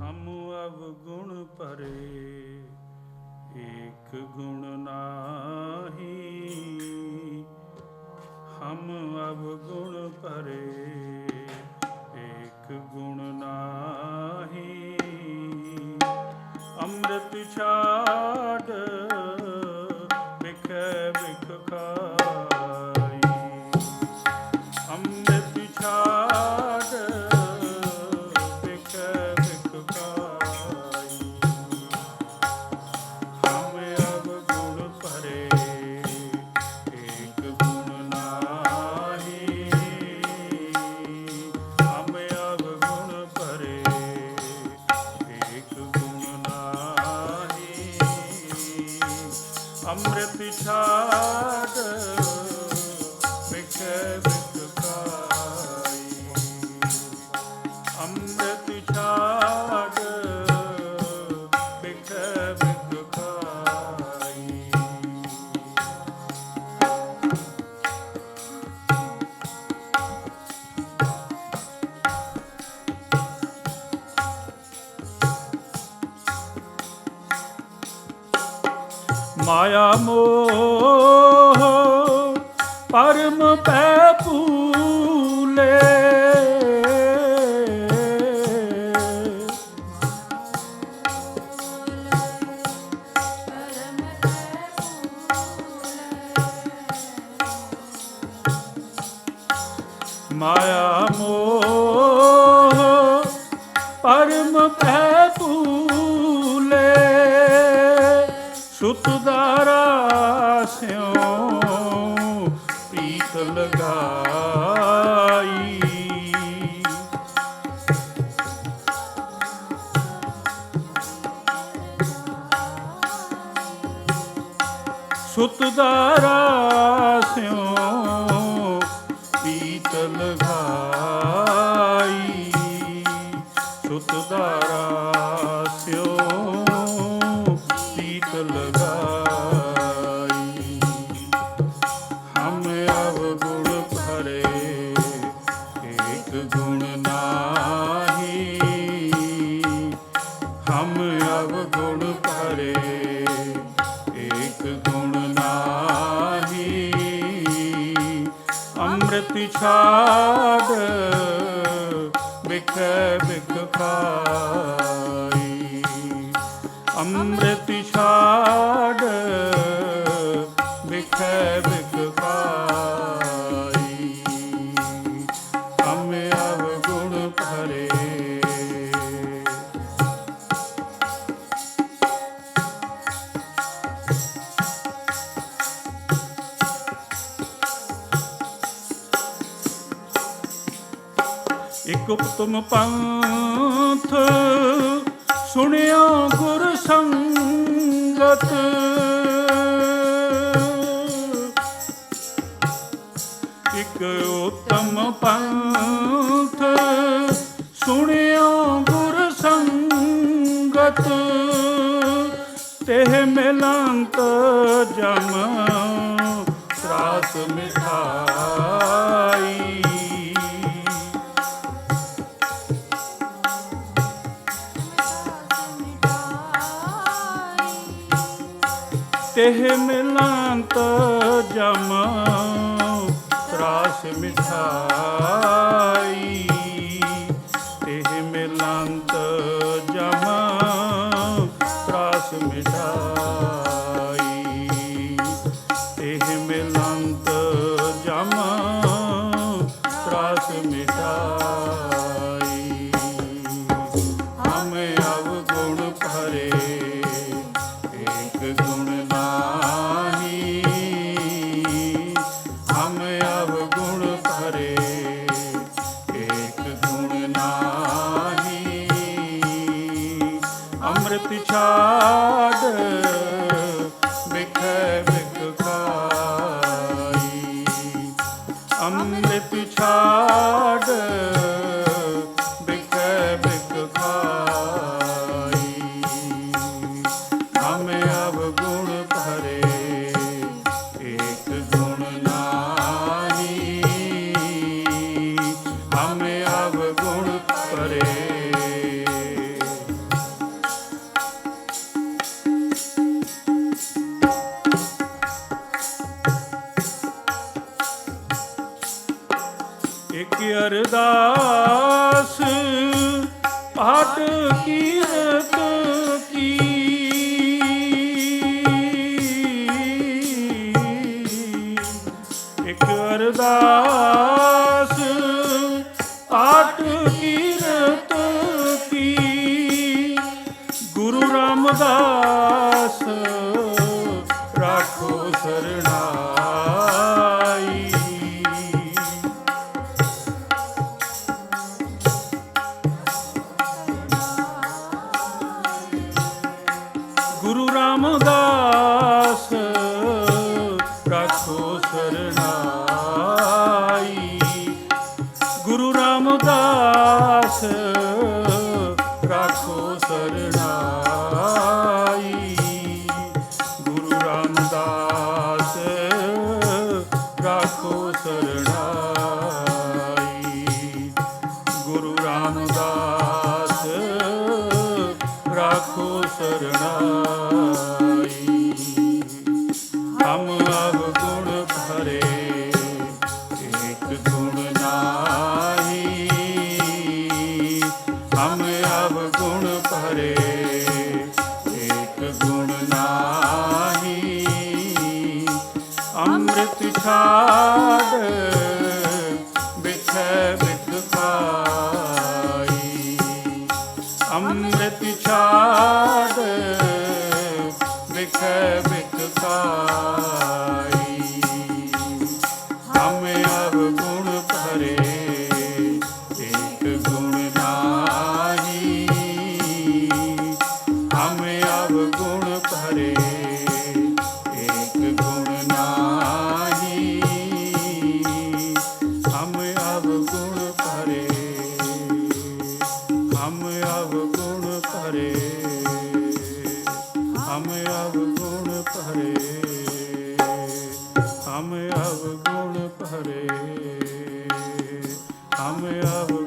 ਹਮ ਅਵਗੁਣ ਭਰੇ ਏਕ ਗੁਣ ਨਾਹੀ। ਹਮ ਅਵਗੁਣ ਪਰੇ ਏਕ ਗੁਣ ਨਾਹੀ। ਅੰਮ੍ਰਿਤ ਛਾੜ ਮਾਇਆ ਮੋਹ ਪਰਮ ਪੈ ਪੂਲੇ ਮਾਇਆ ਮੋਹ ਪ੍ਰੀਤ ਲਗਾਈ। ਸੁਤ ਦਾਰਾ ਅੰਮ੍ਰਿਤ ਛਾੜ ਵਿਖੇ ਵਿਖ ਖਾਈ। ਅੰਮ੍ਰਿਤ ਛਾੜ ਵਿਖੇ ਵਿਖ ਇਕ ਉਤਮ ਪੰਥ ਸੁਣਿਓ ਗੁਰ ਸੰਗਤ। ਇਕ ਉਤਮ ਪੰਥ ਸੁਣਿਓ ਗੁਰ ਸੰਗਤ। ਤੇ ਮਿਲੰਤ ਜਮ ਤਰਾਸ ਮਿਠਾਈ। ਤੇਹ ਮਿਲੰਤ ਜਮ, ਤਰਾਸ ਮਿਠਾਈ। ਤੇਹ ਮਿਲੰਤ ਜਮ, ਤਰਾਸ ਮਿਠਾਈ। ਤੇਹ ਮਿਲੰਤ ਜਮ, ਤਰਾਸ ਮਿਠਾਈ। ਹਮ ਅਵਗੁਣ ਭਰੇ ਅੰਮ੍ਰਿਤ ਛਾੜ। ਹਟ ਕੀ ਉਦਾਸ 가득 ਸਭ ਗੁਣ ਭਰੇ। ਹਮ ਆਵ